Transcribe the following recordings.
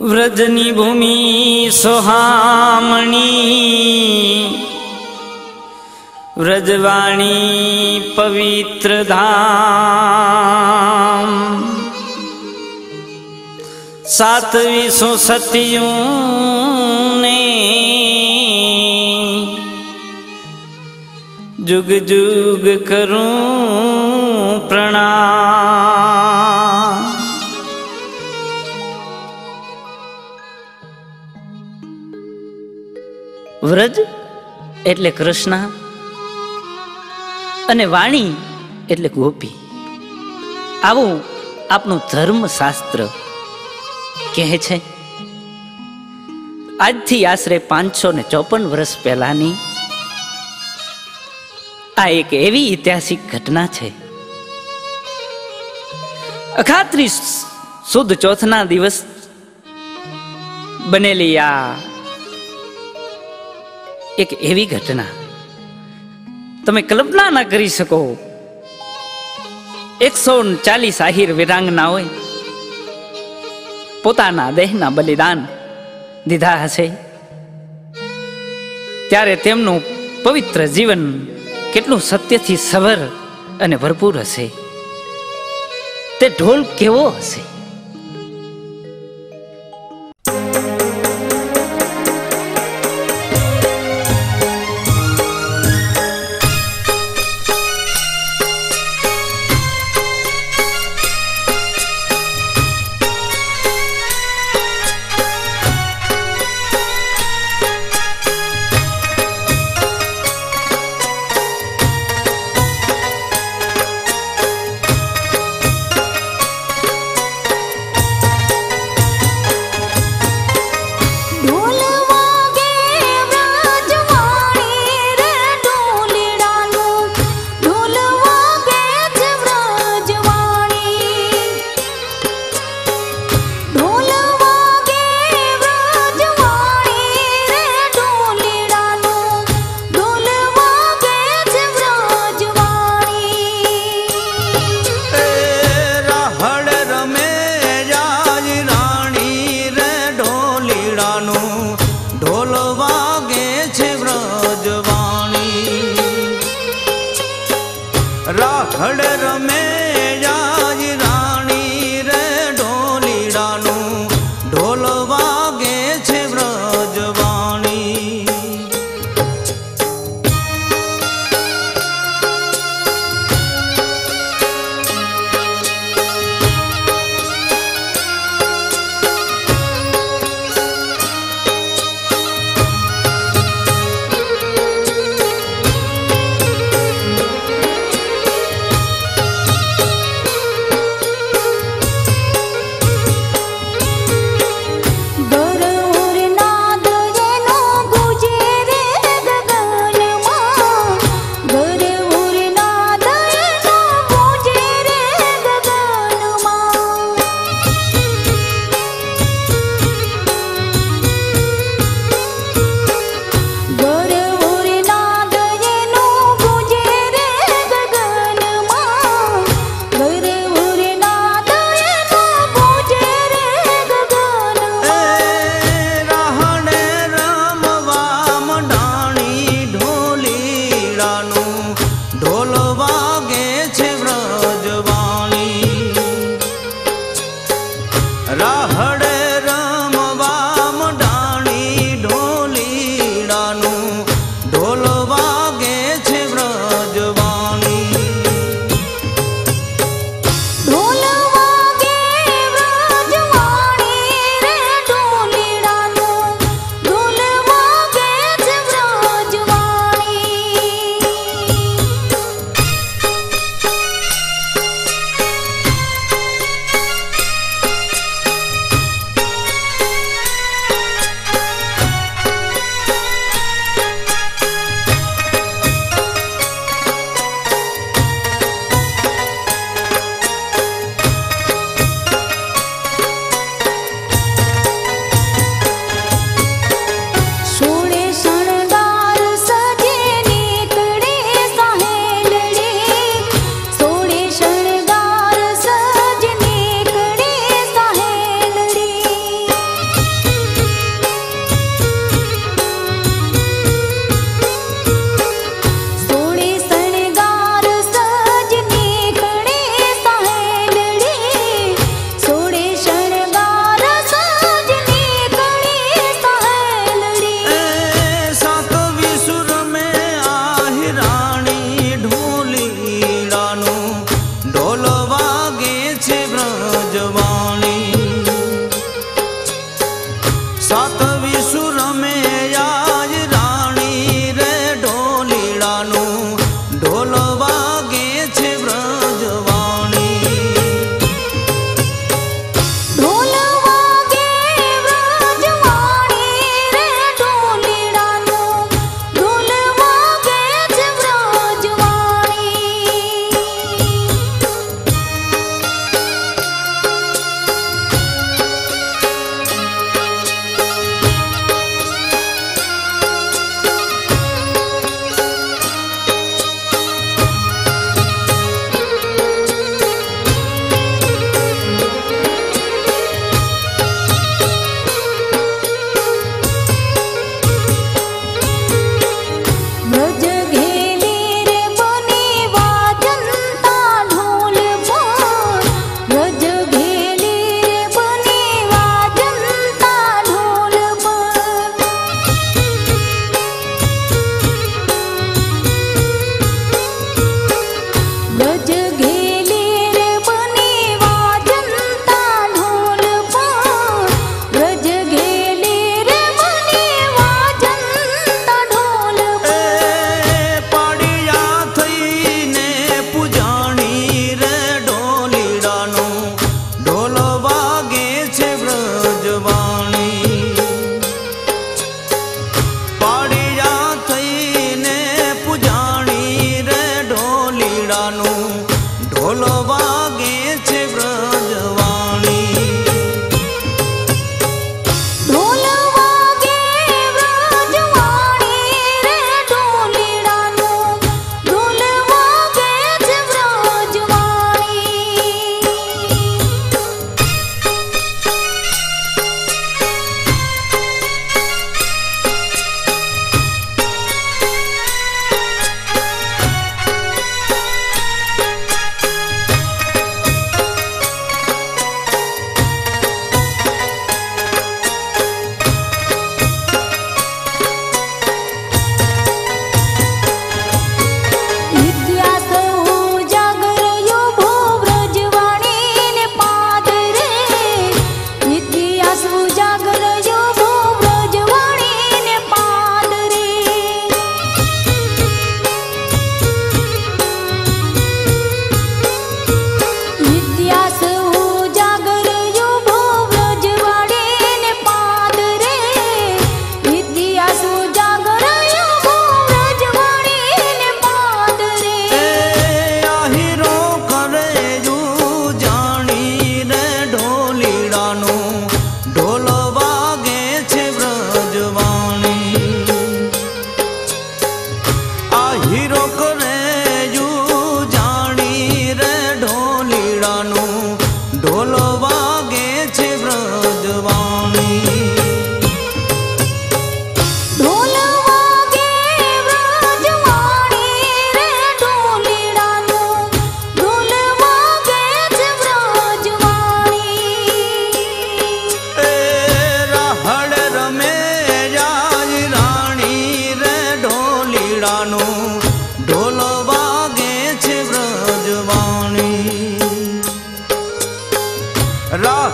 વ્રજની ભૂમિ સોહામણી. વ્રજવાણી પવિત્ર ધામ. સાતવીસો સતિયું ને જુગ જુગ કરું પ્રણામ. વ્રજ એટલે કૃષ્ણ અને વાણી એટલે ગોપી. આવું આપણું ધર્મશાસ્ત્ર કહે છે. આજથી આશરે પાંચસો ને ચોપન વર્ષ પહેલાની આ એક એવી ઐતિહાસિક ઘટના છે. અખાત્રીસ સુદ ચોથના દિવસ બનેલી આ એક એવી ઘટના. તમે કલ્પના ના કરી શકો. એકસો ચાલીસ આહિર વિરાંગના હોય. પોતાના દેહના બલિદાન દીધા હશે. ત્યારે તેમનું પવિત્ર જીવન કેટલું સત્યથી સવર અને ભરપૂર હશે. તે ઢોલ કેવો હશે? ઢોલ વાગે છે વ્રજવાણી. રાખડ રમે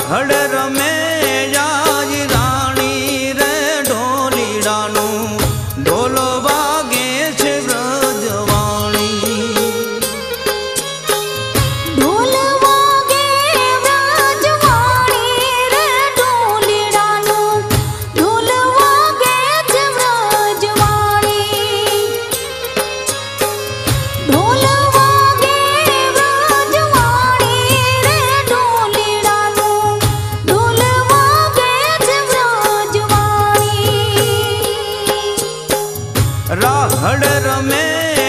हड़ રાહડ રમે.